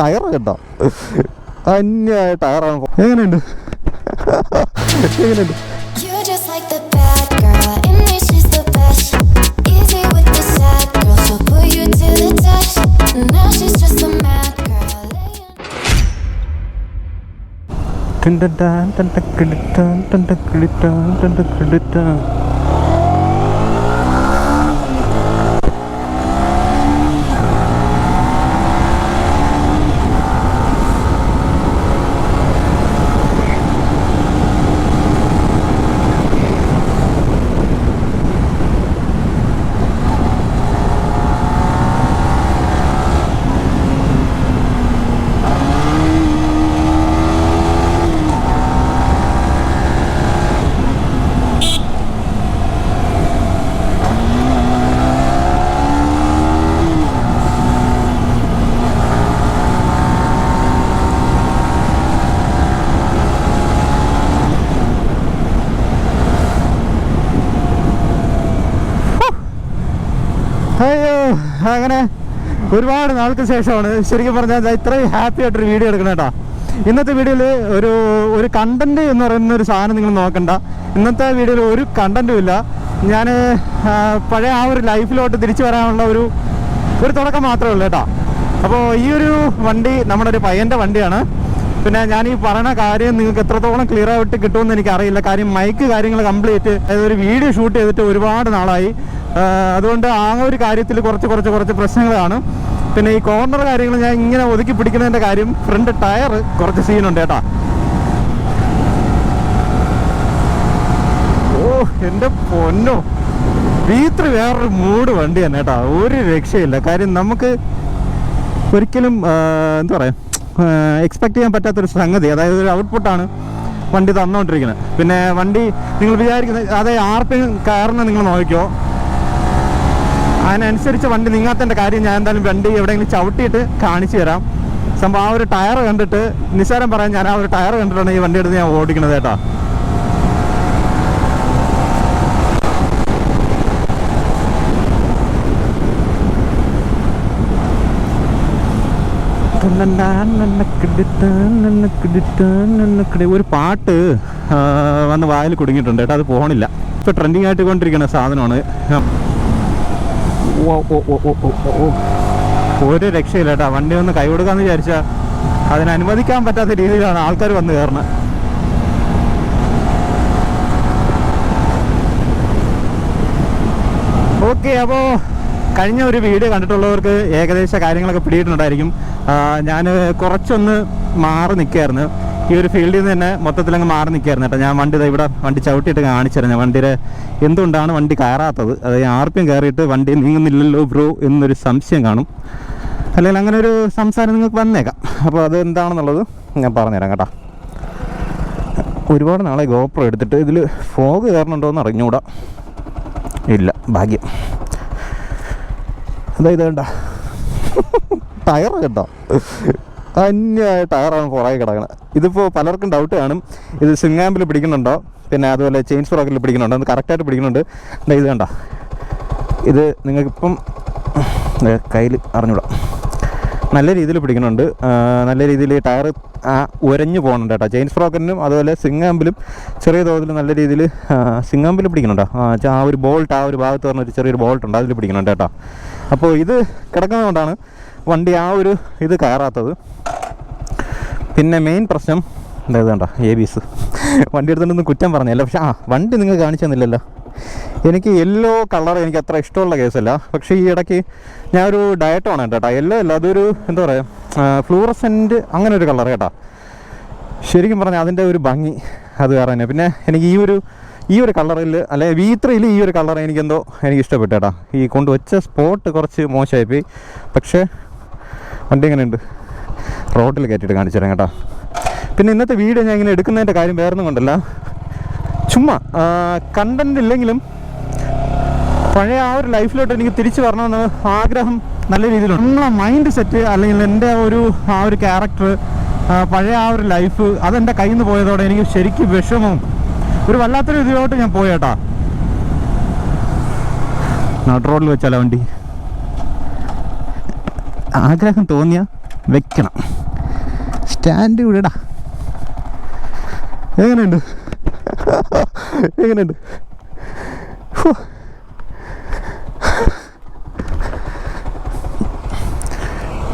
Tyre കേട്ടോ അന്യായ ടയറാണ് എങ്ങനെയുണ്ട് എങ്ങനെയുണ്ട് You're just like the bad girl, and me she's the best. അങ്ങനെ ഒരുപാട് നാൾക്ക് ശേഷമാണ്. ശരിക്കും പറഞ്ഞാൽ ഇത്രയും ഹാപ്പി ആയിട്ടൊരു വീഡിയോ എടുക്കണം കേട്ടോ ഇന്നത്തെ വീഡിയോയിൽ ഒരു ഒരു കണ്ടന്റ് എന്ന് പറയുന്ന ഒരു സാധനം നിങ്ങൾ നോക്കണ്ട. ഇന്നത്തെ വീഡിയോയിൽ ഒരു കണ്ടന്റും ഇല്ല. ഞാൻ പഴയ ആ ഒരു ലൈഫിലോട്ട് തിരിച്ചു വരാനുള്ള ഒരു ഒരു തുടക്കം മാത്രമേ ഉള്ളൂ കേട്ടോ അപ്പോൾ ഈ ഒരു വണ്ടി നമ്മുടെ ഒരു പയ്യന്റെ വണ്ടിയാണ്. പിന്നെ ഞാൻ ഈ പറയുന്ന കാര്യം നിങ്ങൾക്ക് എത്രത്തോളം ക്ലിയർ ആയിട്ട് കിട്ടുമെന്ന് എനിക്ക് അറിയില്ല കാര്യം മൈക്ക് കാര്യങ്ങൾ കംപ്ലീറ്റ് അതായത് ഒരു വീഡിയോ ഷൂട്ട് ചെയ്തിട്ട് ഒരുപാട് നാളായി. അതുകൊണ്ട് ആ ഒരു കാര്യത്തിൽ കുറച്ച് കുറച്ച് കുറച്ച് പ്രശ്നങ്ങളാണ്. പിന്നെ ഈ കോർണർ കാര്യങ്ങൾ ഞാൻ ഇങ്ങനെ ഒതുക്കി പിടിക്കുന്നതിന്റെ കാര്യം ഫ്രണ്ട് ടയർ കുറച്ച് സീനുണ്ട് കേട്ടോ. ഓ എന്റെ പൊന്നോ. വീത്ര വേറൊരു മൂഡ് വണ്ടി തന്നെ കേട്ടോ. ഒരു രക്ഷയില്ല. കാര്യം നമുക്ക് ഒരിക്കലും എന്താ പറയുക എക്സ്പെക്ട് ചെയ്യാൻ പറ്റാത്തൊരു സംഗതി. അതായത് ഒരു ഔട്ട്പുട്ടാണ് വണ്ടി തന്നുകൊണ്ടിരിക്കുന്നത് പിന്നെ വണ്ടി നിങ്ങൾ വിചാരിക്കുന്നത് അതായത് ആർപ്പിങ് കയറുന്ന നിങ്ങൾ നോക്കിയോ അതിനനുസരിച്ച് വണ്ടി നീങ്ങാത്തതിന്റെ കാര്യം ഞാൻ എന്തായാലും വണ്ടി എവിടെയെങ്കിലും ചവിട്ടിയിട്ട് കാണിച്ചു തരാം. സംഭവം ആ ഒരു ടയർ കണ്ടിട്ട് നിസ്സാരം പറയാൻ ഞാൻ ആ ഒരു ടയർ കണ്ടിട്ടാണ് ഈ വണ്ടി എടുത്ത് ഞാൻ ഓടിക്കണത് കേട്ടോ. ഒരു പാട്ട് വന്ന് വായിൽ കുടുങ്ങിയിട്ടുണ്ട് കേട്ടോ. അത് പോകണില്ല ഇപ്പൊ ട്രെൻഡിങ് ആയിട്ട് കൊണ്ടിരിക്കുന്ന സാധനമാണ്. ഒരു രക്ഷയില്ല കേട്ടോ വണ്ടി ഒന്ന് കൈ കൊടുക്കാന്ന് വിചാരിച്ചാൽ അതിന് അനുവദിക്കാൻ പറ്റാത്ത രീതിയിലാണ് ആൾക്കാർ വന്ന് കയറുന്നത് ഓക്കെ അപ്പോൾ കഴിഞ്ഞ ഒരു വീഡിയോ കണ്ടിട്ടുള്ളവർക്ക് ഏകദേശ കാര്യങ്ങളൊക്കെ പിടിയിട്ടുണ്ടായിരിക്കും. ഞാൻ കുറച്ചൊന്ന് മാറി നിൽക്കുകയായിരുന്നു ഈ ഒരു ഫീൽഡിൽ നിന്ന് തന്നെ മൊത്തത്തിൽ അങ്ങ് മാറി നിൽക്കുകയായിരുന്നു കേട്ടോ. ഞാൻ വണ്ടി ഇവിടെ വണ്ടി ചവിട്ടിയിട്ട് കാണിച്ചിരുന്നു വണ്ടിയുടെ എന്തുകൊണ്ടാണ് വണ്ടി കയറാത്തത്? അതായത് ആർക്കും കയറിയിട്ട് വണ്ടി നീങ്ങുന്നില്ലല്ലോ ബ്രോ എന്നൊരു സംശയം കാണും. അല്ലെങ്കിൽ അങ്ങനെ ഒരു സംസാരം നിങ്ങൾക്ക് വന്നേക്കാം. അപ്പോൾ അത് എന്താണെന്നുള്ളത് ഞാൻ പറഞ്ഞുതരാം കേട്ടോ. ഒരുപാട് നാളെ ഗോപ്രോ എടുത്തിട്ട് ഇതിൽ ഫോഗ് കയറണുണ്ടോ എന്ന് അറിഞ്ഞുകൂടാ. ഇല്ല ഭാഗ്യം. അതായത് വേണ്ട ടയർ കേട്ടോ അന്യായ ടയറാണ് കുറേ കിടക്കുന്നത് ഇതിപ്പോൾ പലർക്കും ഡൗട്ട് കാണും. ഇത് സിംഗാമ്പിൽ പിടിക്കുന്നുണ്ടോ? പിന്നെ അതുപോലെ ചെയിൻ സ്പ്രോക്കിൽ പിടിക്കുന്നുണ്ടോ? അത് കറക്റ്റായിട്ട് പിടിക്കുന്നുണ്ട്. ഇത് കണ്ട? ഇത് നിങ്ങൾക്കിപ്പം കയ്യിൽ അറിഞ്ഞുവിടാം നല്ല രീതിയിൽ പിടിക്കുന്നുണ്ട്. നല്ല രീതിയിൽ ടയർ ഉരഞ്ഞു പോകുന്നുണ്ട് കേട്ടോ. ചെയിൻ സ്പ്രോക്കറിനും അതുപോലെ സിംഗാമ്പിലും ചെറിയ തോതിൽ നല്ല രീതിയിൽ സിംഗാമ്പിൽ പിടിക്കുന്നുണ്ടോ ആ ഒരു ബോൾട്ട് ആ ഒരു ഭാഗത്ത് പറഞ്ഞ ഒരു ചെറിയൊരു ബോൾട്ട് ഉണ്ട് അതിൽ പിടിക്കുന്നുണ്ട് കേട്ടോ. അപ്പോൾ ഇത് കിടക്കുന്നതുകൊണ്ടാണ് വണ്ടി ആ ഒരു ഇത് കയറാത്തത്. പിന്നെ മെയിൻ പ്രശ്നം എന്താ കണ്ടോ എ ബീസ് വണ്ടി എടുത്തുകൊണ്ടൊന്നും കുറ്റം പറഞ്ഞല്ല പക്ഷേ ആ വണ്ടി നിങ്ങൾ കാണിച്ചു തന്നില്ലല്ലോ. എനിക്ക് യെല്ലോ കളർ എനിക്ക് അത്ര ഇഷ്ടമുള്ള കേസല്ല പക്ഷേ ഈ ഇടയ്ക്ക് ഞാൻ ഒരു ഡയറ്റാണ് കേട്ടോ. യെല്ലോ അല്ല അതൊരു എന്താ പറയുക ഫ്ലൂറസെന്റ് അങ്ങനെ ഒരു കളർ കേട്ടോ. ശരിക്കും പറഞ്ഞാൽ അതിന്റെ ഒരു ഭംഗി അത് വേറെ തന്നെ. പിന്നെ എനിക്ക് ഈ ഒരു ഈ ഒരു കളറിൽ അല്ലെ വി ത്രീയിൽ ഈ ഒരു കളർ എനിക്കെന്തോ എനിക്ക് ഇഷ്ടപ്പെട്ടു കേട്ടോ. ഈ കൊണ്ടുവച്ച സ്പോട്ട് കുറച്ച് മോശമായിപ്പോയി പക്ഷേ വണ്ടി എങ്ങനെയുണ്ട്? റോഡിൽ കയറ്റിയിട്ട് കാണിച്ചു തരാം കേട്ടോ. പിന്നെ ഇന്നത്തെ വീഡിയോ ഞാൻ ഇങ്ങനെ എടുക്കുന്നതിന്റെ കാര്യം വേറൊന്നും കൊണ്ടല്ല. ചുമ്മാ കണ്ടന്റ് ഇല്ലെങ്കിലും പഴയ ആ ഒരു ലൈഫിലോട്ട് എനിക്ക് തിരിച്ചു വരണമെന്ന് ആഗ്രഹം. നല്ല രീതിയിലുണ്ട്. നമ്മളെ മൈൻഡ് സെറ്റ് അല്ലെങ്കിൽ എന്റെ ഒരു ആ ഒരു ക്യാരക്ടർ പഴയ ആ ഒരു ലൈഫ് അതെന്റെ കയ്യിൽ നിന്ന് പോയതോടെ എനിക്ക് ശരിക്കും വിഷമവും ഒരു വല്ലാത്തൊരു ഇതിലോട്ട് ഞാൻ പോയേട്ടാ. നാട്ട് റോഡിൽ വെച്ചാലോ വണ്ടി. ആഗ്രഹം തോന്നിയ വെക്കണം. സ്റ്റാൻഡ് വിടടാ എങ്ങനെയുണ്ട്? എങ്ങനെയുണ്ട്?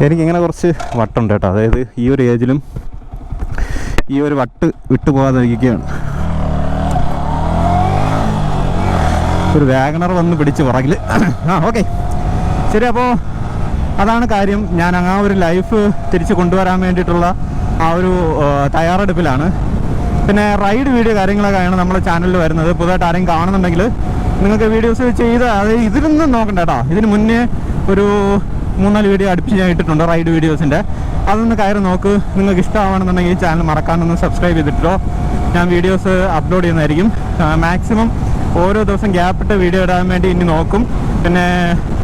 എനിക്കിങ്ങനെ കുറച്ച് വട്ടുണ്ട് കേട്ടോ. അതായത് ഈ ഒരു ഏജിലും ഈ ഒരു വട്ട് വിട്ടുപോകാതെ ഇരിക്കുകയാണ് ഒരു വാഗണർ വന്ന് പിടിച്ച് പുറകിൽ ആ ഓക്കെ. ശരി അപ്പോൾ അതാണ് കാര്യം. ഞാൻ ആ ഒരു ലൈഫ് തിരിച്ചു കൊണ്ടുവരാൻ വേണ്ടിയിട്ടുള്ള ആ ഒരു തയ്യാറെടുപ്പിലാണ്. പിന്നെ റൈഡ് വീഡിയോ കാര്യങ്ങളൊക്കെ ആണ് നമ്മുടെ ചാനലിൽ വരുന്നത്. പുതുതായിട്ട് ആരെങ്കിലും കാണുന്നുണ്ടെങ്കിൽ നിങ്ങൾക്ക് വീഡിയോസ് ചെയ്ത് അത് നിന്നും നോക്കണ്ട കേട്ടോ. ഇതിന് മുന്നേ ഒരു മൂന്നാൽ വീഡിയോ അടുപ്പിച്ച് ഞാൻ ഇട്ടിട്ടുണ്ട് റൈഡ് വീഡിയോസിന്റെ അതൊന്ന് കയറി നോക്ക് നിങ്ങൾക്ക് ഇഷ്ടമാണെന്നുണ്ടെങ്കിൽ ഈ ചാനൽ മറക്കാനൊന്ന് സബ്സ്ക്രൈബ് ചെയ്തിട്ടോ. ഞാൻ വീഡിയോസ് അപ്ലോഡ് ചെയ്യുന്നതായിരിക്കും. മാക്സിമം ഓരോ ദിവസം ഗ്യാപ്പിട്ട് വീഡിയോ ഇടാൻ വേണ്ടി ഇനി നോക്കും. പിന്നെ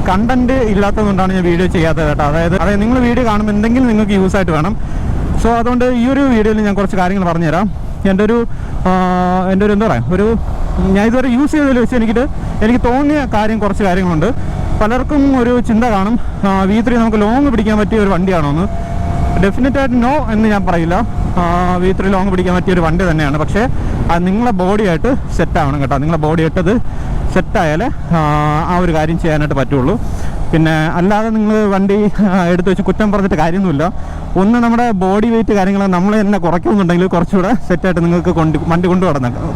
കണ്ടന്റ് ഇല്ലാത്തതുകൊണ്ടാണ് ഞാൻ വീഡിയോ ചെയ്യാത്തത് കേട്ടോ. അതായത് അതായത് നിങ്ങൾ വീഡിയോ കാണുമ്പോൾ എന്തെങ്കിലും നിങ്ങൾക്ക് യൂസ് ആയിട്ട് വേണം. സോ അതുകൊണ്ട് ഈ ഒരു വീഡിയോയിൽ ഞാൻ കുറച്ച് കാര്യങ്ങൾ പറഞ്ഞുതരാം. എന്റെ ഒരു എന്റെ ഒരു എന്താ പറയുക ഒരു ഞാൻ ഇതുവരെ യൂസ് ചെയ്തതിൽ വെച്ച് എനിക്ക് എനിക്ക് തോന്നിയ കാര്യം കുറച്ച് കാര്യങ്ങളുണ്ട്. പലർക്കും ഒരു ചിന്ത കാണും. വി ത്രീ നമുക്ക് ലോങ് പിടിക്കാൻ പറ്റിയ ഒരു വണ്ടിയാണോ എന്ന് ഡെഫിനറ്റ് ആയിട്ട് നോ എന്ന് ഞാൻ പറയില്ല. വി ത്രീ ലോങ് പിടിക്കാൻ പറ്റിയ ഒരു വണ്ടി തന്നെയാണ്. പക്ഷേ അത് നിങ്ങളെ ബോഡിയായിട്ട് സെറ്റ് ആവണം കേട്ടോ. നിങ്ങളെ ബോഡിയായിട്ട് അത് സെറ്റായാലേ ആ ഒരു കാര്യം ചെയ്യാനായിട്ട് പറ്റുള്ളൂ. പിന്നെ അല്ലാതെ നിങ്ങൾ വണ്ടി എടുത്തു വെച്ച് കുറ്റം പറഞ്ഞിട്ട് കാര്യമൊന്നുമില്ല. ഒന്ന് നമ്മുടെ ബോഡി വെയിറ്റ് കാര്യങ്ങൾ നമ്മൾ തന്നെ കുറയ്ക്കുന്നുണ്ടെങ്കിൽ കുറച്ചുകൂടെ സെറ്റായിട്ട് നിങ്ങൾക്ക് കൊണ്ട് വണ്ടി കൊണ്ടു നടന്നേക്കാം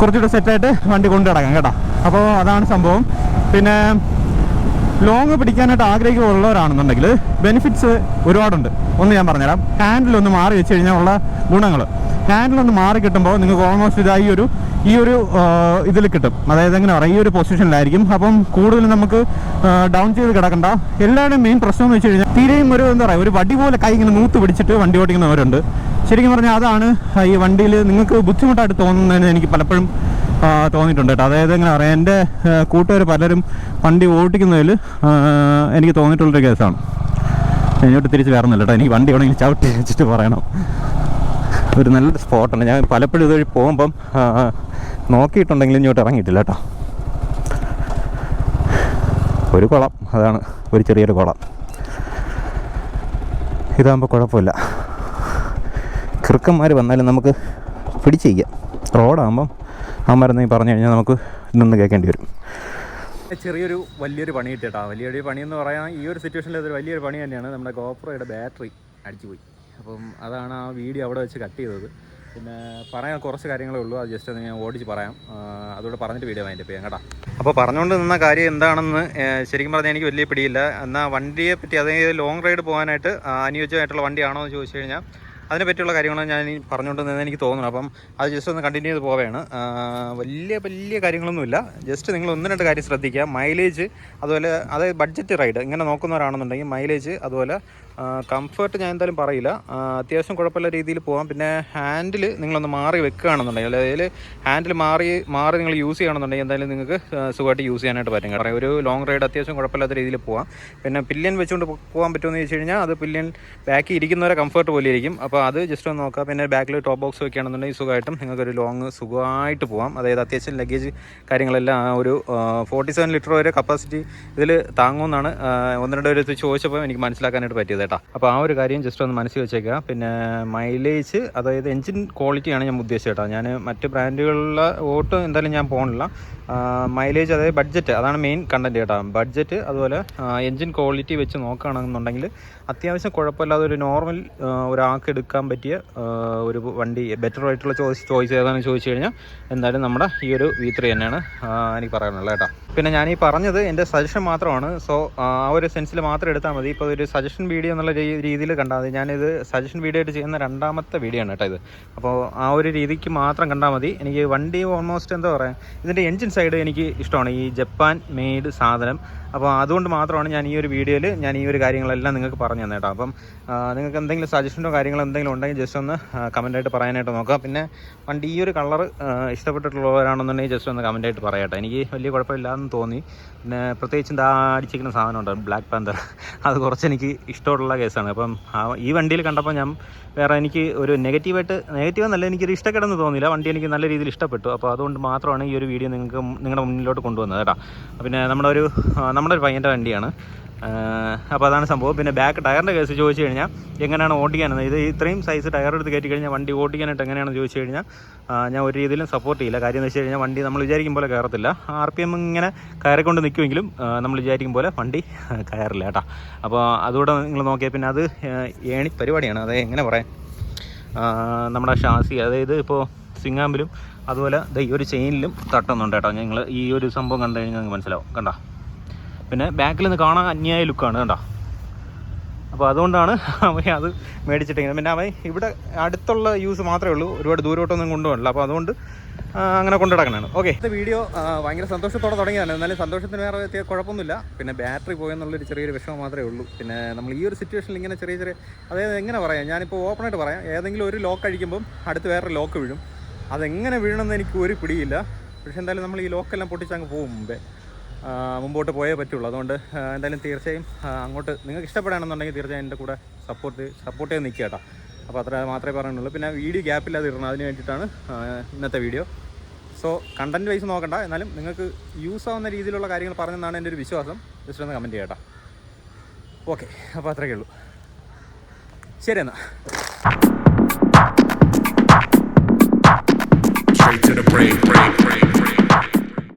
കുറച്ചുകൂടെ സെറ്റായിട്ട് വണ്ടി കൊണ്ടു കേട്ടോ. അപ്പോൾ അതാണ് സംഭവം. പിന്നെ ലോങ് പിടിക്കാനായിട്ട് ആഗ്രഹിക്കുന്നുള്ളവരാണെന്നുണ്ടെങ്കിൽ ബെനിഫിറ്റ്സ് ഒരുപാടുണ്ട്. ഒന്ന് ഞാൻ പറഞ്ഞുതരാം. ഹാൻഡിൽ ഒന്ന് മാറി വെച്ച് കഴിഞ്ഞാൽ ഉള്ള ഗുണങ്ങൾ ഹാൻഡിൽ ഒന്ന് മാറി കിട്ടുമ്പോൾ നിങ്ങൾക്ക് ഓൾമോസ്റ്റ് ഇതായി ഒരു ഈ ഒരു ഇതിൽ കിട്ടും. അതായത് എങ്ങനെ പറയാം? ഈ ഒരു പൊസിഷനിലായിരിക്കും അപ്പം കൂടുതൽ നമുക്ക് ഡൗൺ ചെയ്ത് കിടക്കണ്ട. എല്ലാവരുടെയും മെയിൻ പ്രശ്നം എന്ന് വെച്ച് കഴിഞ്ഞാൽ തീരെയും ഒരു എന്താ പറയുക ഒരു വടി പോലെ കൈ ഇങ്ങനെ നൂത്ത് പിടിച്ചിട്ട് വണ്ടി ഓടിക്കുന്നവരുണ്ട്. ശരിക്കും പറഞ്ഞാൽ അതാണ് ഈ വണ്ടിയിൽ നിങ്ങൾക്ക് ബുദ്ധിമുട്ടായിട്ട് തോന്നുന്നതിന് എനിക്ക് പലപ്പോഴും തോന്നിയിട്ടുണ്ട് കേട്ടോ. അതായത് എങ്ങനെ പറയാം എന്റെ കൂട്ടുകാർ പലരും വണ്ടി ഓടിക്കുന്നതിൽ എനിക്ക് തോന്നിയിട്ടുള്ളൊരു കേസാണ്. ഇങ്ങോട്ട് തിരിച്ച് കയറുന്നില്ല കേട്ടോ. എനിക്ക് വണ്ടി എവിടെയെങ്കിലും ചവിട്ടി വെച്ചിട്ട് പറയണം. ഒരു നല്ല സ്പോട്ടാണ്. ഞാൻ പലപ്പോഴും ഇതുവഴി പോകുമ്പം നോക്കിയിട്ടുണ്ടെങ്കിലും ഇങ്ങോട്ട് ഇറങ്ങിയിട്ടില്ല കേട്ടോ. ഒരു കുളം അതാണ് ഒരു ചെറിയൊരു കുളം. ഇതാകുമ്പോൾ കുഴപ്പമില്ല. കൃക്കന്മാർ വന്നാലും നമുക്ക് പിടിച്ചിരിക്കാം റോഡാകുമ്പം അമ്മരെന്തെങ്കിലും പറഞ്ഞു കഴിഞ്ഞാൽ നമുക്ക് നിന്ന് കേൾക്കേണ്ടി വരും. ചെറിയൊരു വലിയൊരു പണി കിട്ടിയിട്ടാ. വലിയൊരു പണി എന്ന് പറയാൻ ഈ ഒരു സിറ്റുവേഷനിൽ അതൊരു വലിയൊരു പണി തന്നെയാണ്. നമ്മുടെ ഗോപ്രോയുടെ ബാറ്ററി അടിച്ചുപോയി. അപ്പം അതാണ് ആ വീഡിയോ അവിടെ വെച്ച് കട്ട് ചെയ്തത്. പിന്നെ പറയാൻ കുറച്ച് കാര്യങ്ങളേ ഉള്ളൂ. അത് ജസ്റ്റ് ഒന്ന് ഞാൻ ഓടിച്ച് പറയാം. ആ, അതുകൂടെ പറഞ്ഞിട്ട് വീഡിയോ അതിന്റെ ചെയ്യാം കേട്ടോ. അപ്പോൾ പറഞ്ഞുകൊണ്ട് നിന്ന കാര്യം എന്താണെന്ന് ശരിക്കും പറഞ്ഞാൽ എനിക്ക് വലിയ പിടിയില്ല. എന്നാൽ വണ്ടിയെ പറ്റി അതായത് ലോങ് റൈഡ് പോകാനായിട്ട് ആ, അനുയോജ്യമായിട്ടുള്ള വണ്ടിയാണോ എന്ന് ചോദിച്ചു കഴിഞ്ഞാൽ അതിനെ പറ്റിയുള്ള കാര്യങ്ങളാണ് ഞാൻ ഈ പറഞ്ഞുകൊണ്ട് നിന്ന് എനിക്ക് തോന്നുന്നു. അപ്പം അത് ജസ്റ്റ് ഒന്ന് കണ്ടിന്യൂ ചെയ്ത് പോവുകയാണ്. വലിയ വലിയ കാര്യങ്ങളൊന്നുമില്ല. ജസ്റ്റ് നിങ്ങൾ ഒന്ന് രണ്ട് കാര്യം ശ്രദ്ധിക്കുക. മൈലേജ് അതുപോലെ അതായത് ബഡ്ജറ്റ് റൈഡ് ഇങ്ങനെ നോക്കുന്നവരാണെന്നുണ്ടെങ്കിൽ മൈലേജ് അതുപോലെ കംഫർട്ട് ഞാൻ എന്തായാലും പറയില്ല. അത്യാവശ്യം കുഴപ്പമില്ല രീതിയിൽ പോകാം പിന്നെ ഹാൻഡിൽ നിങ്ങളൊന്ന് മാറി വെക്കുകയാണെന്നുണ്ടെങ്കിൽ അതായത് ഹാൻഡിൽ മാറി മാറി നിങ്ങൾ യൂസ് ചെയ്യണമെന്നുണ്ടെങ്കിൽ എന്തായാലും നിങ്ങൾക്ക് സുഖമായിട്ട് യൂസ് ചെയ്യാനായിട്ട് പറ്റും കാരണം ഒരു ലോങ് റൈഡ് അത്യാവശ്യം കുഴപ്പമില്ലാത്ത രീതിയിൽ പോകാം പിന്നെ പില്യൻ വെച്ചുകൊണ്ട് പോകാൻ പറ്റുമെന്ന് ചോദിച്ചു കഴിഞ്ഞാൽ അത് പില്യൻ ബാക്കി ഇരിക്കുന്നവരെ കംഫർട്ട് പോലെ ഇരിക്കും. അപ്പോൾ അത് ജസ്റ്റ് ഒന്ന് നോക്കാം. പിന്നെ ബാക്കിൽ ടോപ്പ് ബോക്സ് വെക്കുകയാണെന്നുണ്ടെങ്കിൽ സുഖമായിട്ടും നിങ്ങൾക്കൊരു ലോങ് സുഖമായിട്ട് പോകാം അതായത് അത്യാവശ്യം ലഗേജ് കാര്യങ്ങളെല്ലാം ഒരു ഫോർട്ടി സെവൻ ലിറ്റർ വരെ കപ്പാസിറ്റി ഇതിൽ താങ്ങുമെന്നാണ് ഒന്ന് രണ്ട് പേര് ചോദിച്ചപ്പോൾ എനിക്ക് മനസ്സിലാക്കാനായിട്ട് പറ്റിയത് കേട്ടോ. അപ്പോൾ ആ ഒരു കാര്യം ജസ്റ്റ് ഒന്ന് മനസ്സിൽ വെച്ചേക്കുക. പിന്നെ മൈലേജ് അതായത് എൻജിൻ ക്വാളിറ്റിയാണ് ഞാൻ ഉദ്ദേശിച്ചത് കേട്ടോ. ഞാൻ മറ്റ് ബ്രാൻഡുകളിലെ ഓട്ടോ എന്തായാലും ഞാൻ പോകണില്ല മൈലേജ് അതായത് ബഡ്ജറ്റ് അതാണ് മെയിൻ കണ്ടന്റ് കേട്ടോ. ബഡ്ജറ്റ് അതുപോലെ എൻജിൻ ക്വാളിറ്റി വെച്ച് നോക്കുകയാണെന്നുണ്ടെങ്കിൽ അത്യാവശ്യം കുഴപ്പമില്ലാതെ ഒരു നോർമൽ ഒരാൾക്ക് എടുക്കാൻ പറ്റിയ ഒരു വണ്ടി ബെറ്റർ ആയിട്ടുള്ള ചോയ്സ് ചോയ്സ് ഏതാണെന്ന് ചോദിച്ചു കഴിഞ്ഞാൽ എന്തായാലും നമ്മുടെ ഈ ഒരു വി ത്രീ തന്നെയാണ് എനിക്ക് പറയാനുള്ളത് കേട്ടോ. പിന്നെ ഞാൻ ഈ പറഞ്ഞത് എന്റെ സജഷൻ മാത്രമാണ്. സോ ആ ഒരു സെൻസിൽ മാത്രം എടുത്താൽ മതി. ഇപ്പോൾ ഒരു സജഷൻ വീഡിയോ എന്നുള്ള രീതിയിൽ കണ്ടാൽ മതി. ഞാനിത് സജഷൻ വീഡിയോ ആയിട്ട് ചെയ്യുന്ന രണ്ടാമത്തെ വീഡിയോ ആണ് കേട്ടോ ഇത്. അപ്പോൾ ആ ഒരു രീതിക്ക് മാത്രം കണ്ടാൽ മതി. എനിക്ക് വണ്ടി ഓൾമോസ്റ്റ് എന്താ പറയുക ഇതിന്റെ എൻജിൻ സൈഡ് എനിക്ക് ഇഷ്ടമാണ്. ഈ ജപ്പാൻ മെയ്ഡ് സാധനം. അപ്പോൾ അതുകൊണ്ട് മാത്രമാണ് ഞാൻ ഈ ഒരു വീഡിയോയിൽ ഞാൻ ഈ ഒരു കാര്യങ്ങളെല്ലാം നിങ്ങൾക്ക് പറഞ്ഞു തന്നെ കേട്ടോ. അപ്പം നിങ്ങൾക്ക് എന്തെങ്കിലും സജഷനോ കാര്യങ്ങളോ എന്തെങ്കിലും ഉണ്ടെങ്കിൽ ജസ്റ്റ് ഒന്ന് കമന്റായിട്ട് പറയാനായിട്ട് നോക്കാം പിന്നെ വണ്ടി ഈ ഒരു കളർ ഇഷ്ടപ്പെട്ടിട്ടുള്ളവരാണെന്നുണ്ടെങ്കിൽ ജസ്റ്റ് ഒന്ന് കമന്റായിട്ട് പറയാട്ടോ എനിക്ക് വലിയ കുഴപ്പമില്ലാന്ന് തോന്നി. പിന്നെ പ്രത്യേകിച്ച് എന്താ അടിച്ചിരിക്കുന്ന സാധനമുണ്ട് ബ്ലാക്ക് പാന്തർ അത് കുറച്ച് എനിക്ക് ഇഷ്ടമുള്ള കേസാണ്. അപ്പം ആ ഈ വണ്ടിയിൽ കണ്ടപ്പോൾ ഞാൻ വേറെ എനിക്ക് ഒരു നെഗറ്റീവായിട്ട് നെഗറ്റീവ് എന്നല്ല എനിക്കൊരു ഇഷ്ടക്കേടെന്ന് തോന്നിയില്ല. വണ്ടി എനിക്ക് നല്ല രീതിയിൽ ഇഷ്ടപ്പെട്ടു. അപ്പോൾ അതുകൊണ്ട് മാത്രമാണ് ഈ ഒരു വീഡിയോ നിങ്ങൾക്ക് നിങ്ങളുടെ മുന്നിലോട്ട് കൊണ്ടുവന്നത് കേട്ടോ. പിന്നെ നമ്മുടെ ഒരു നമ്മുടെ ഒരു പയ്യന്റെ വണ്ടിയാണ്. അപ്പോൾ അതാണ് സംഭവം. പിന്നെ ബാക്ക് ടയറിന്റെ കേസ് ചോദിച്ചു കഴിഞ്ഞാൽ എങ്ങനെയാണ് ഓടിക്കാനെന്ന്? ഇത് ഇത്രയും സൈസ് ടയർ എടുത്ത് കയറ്റി കഴിഞ്ഞാൽ വണ്ടി ഓടിക്കാനായിട്ട് എങ്ങനെയാണെന്ന് ചോദിച്ചു കഴിഞ്ഞാൽ ഞാൻ ഒരു രീതിയിലും സപ്പോർട്ട് ചെയ്യില്ല. കാര്യം എന്ന് വെച്ച് കഴിഞ്ഞാൽ വണ്ടി നമ്മൾ വിചാരിക്കും പോലെ കയറത്തില്ല. ആർ പി എം ഇങ്ങനെ കയറിക്കൊണ്ട് നിൽക്കുമെങ്കിലും നമ്മൾ വിചാരിക്കും പോലെ വണ്ടി കയറില്ല കേട്ടോ. അപ്പോൾ അതുകൂടെ നിങ്ങൾ നോക്കിയാൽ പിന്നെ അത് ഏണി പരിപാടിയാണ്. അത് എങ്ങനെ പറയാം നമ്മുടെ ഷാസി അതായത് ഇപ്പോൾ സിംഗാമ്പിലും അതുപോലെ ഈ ഒരു ചെയിനിലും തട്ടുന്നുണ്ട് കേട്ടോ. നിങ്ങൾ ഈ ഒരു സംഭവം കണ്ടു കഴിഞ്ഞാൽ നിങ്ങൾക്ക് മനസ്സിലാവും. കണ്ടോ? പിന്നെ ബാക്കിൽ നിന്ന് കാണാൻ അന്യായ ലുക്കാണ് കണ്ടോ? അപ്പോൾ അതുകൊണ്ടാണ് അവൻ അത് മേടിച്ചിട്ടിങ്ങനെ. പിന്നെ അവൻ ഇവിടെ അടുത്തുള്ള യൂസ് മാത്രമേ ഉള്ളൂ ഒരുപാട് ദൂരോട്ടൊന്നും കൊണ്ടുപോകണില്ല അപ്പോൾ അതുകൊണ്ട് അങ്ങനെ കൊണ്ടു നടക്കണതാണ്. ഓക്കെ ഇത് വീഡിയോ ഭയങ്കര സന്തോഷത്തോടെ തുടങ്ങിയതാണ്. എന്നാലും സന്തോഷത്തിന് വേറെ എത്തിയ കുഴപ്പമൊന്നുമില്ല. പിന്നെ ബാറ്ററി പോയെന്നുള്ളൊരു ചെറിയൊരു വിഷമം മാത്രമേ ഉള്ളൂ. പിന്നെ നമ്മൾ ഈ ഒരു സിറ്റുവേഷനിൽ ഇങ്ങനെ ചെറിയ ചെറിയ അതായത് എങ്ങനെ പറയാം? ഞാനിപ്പോൾ ഓപ്പണായിട്ട് പറയാം. ഏതെങ്കിലും ഒരു ലോക്ക് അഴിക്കുമ്പം അടുത്ത് വേറെ ലോക്ക് വീഴും. അതെങ്ങനെ വീഴണമെന്ന് എനിക്ക് ഒരു പിടിയില്ല. പക്ഷേ എന്തായാലും നമ്മൾ ഈ ലോക്കെല്ലാം പൊട്ടിച്ച് പൊട്ടിച്ചങ്ങ് പോകും മുമ്പേ. മുമ്പോട്ട് പോയേ പറ്റുള്ളൂ. അതുകൊണ്ട് എന്തായാലും തീർച്ചയായും അങ്ങോട്ട് നിങ്ങൾക്ക് ഇഷ്ടപ്പെടുകയാണെന്നുണ്ടെങ്കിൽ തീർച്ചയായും എന്റെ കൂടെ സപ്പോർട്ട് സപ്പോർട്ട് ചെയ്ത് നിൽക്കുക കേട്ടോ. അപ്പോൾ അത്ര മാത്രമേ പറയാനുള്ളൂ പിന്നെ വീഡിയോ ഗ്യാപ്പില്ലാതെ ഇടണം. അതിന് വേണ്ടിയിട്ടാണ് ഇന്നത്തെ വീഡിയോ. സോ കണ്ടന്റ് വൈസ് നോക്കണ്ട. എന്നാലും നിങ്ങൾക്ക് യൂസ് ആവുന്ന രീതിയിലുള്ള കാര്യങ്ങൾ പറഞ്ഞെന്നാണ് എന്റെ ഒരു വിശ്വാസം. ജസ്റ്റ് ഒന്ന് കമന്റ് ചെയ്യട്ടോ. ഓക്കെ അപ്പോൾ അത്രയൊക്കെ ഉള്ളൂ. ശരി എന്നാൽ to the.